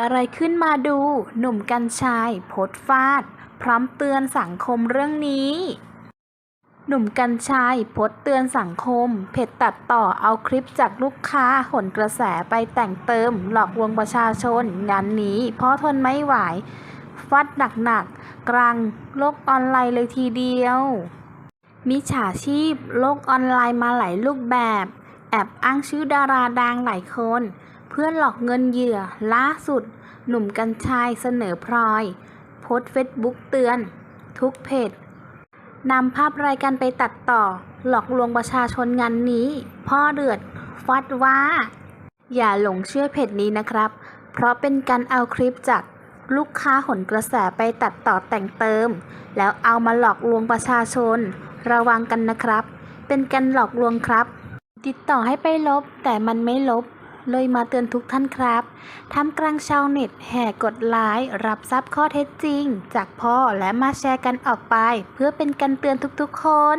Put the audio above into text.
อะไรขึ้นมาดู หนุ่มกัญชัยโพสฟาด พร้อมเตือนสังคมเรื่องนี้ หนุ่มกัญชัยโพสเตือนสังคม เพจตัดต่อเอาคลิปจากลูกค้าหนกระแสไปแต่งเติม หลอกลวงประชาชน งานนี้เพราะทนไม่ไหวฟัดหนักๆกลางโลกออนไลน์เลยทีเดียว มิจฉาชีพโลกออนไลน์มาหลายรูปแบบ แอบอ้างชื่อดาราดังหลายคน เพื่อหลอกเงินเหยื่อล่าสุด หนุ่มกัญชัยเสนอพลอย โพสเฟซบุ๊กเตือน ทุกเพจนำภาพรายการไปตัดต่อ หลอกลวงประชาชนงานนี้ พ่อเดือดฟัดว่า อย่าหลงเชื่อเพจนี้นะครับ เพราะเป็นการเอาคลิปจากลูกค้าหนกระแสไปตัดต่อแต่งเติม แล้วเอามาหลอกลวงประชาชน ระวังกันนะครับ เป็นการหลอกลวงครับ ติดต่อให้ไปลบแต่มันไม่ลบ เลยมาเตือนทุกท่านครับทำกลางชาวเน็ตแห่กดไลค์รับทราบข้อเท็จจริง จากพ่อและมาแชร์กันออกไป เพื่อเป็นการเตือนทุกๆคน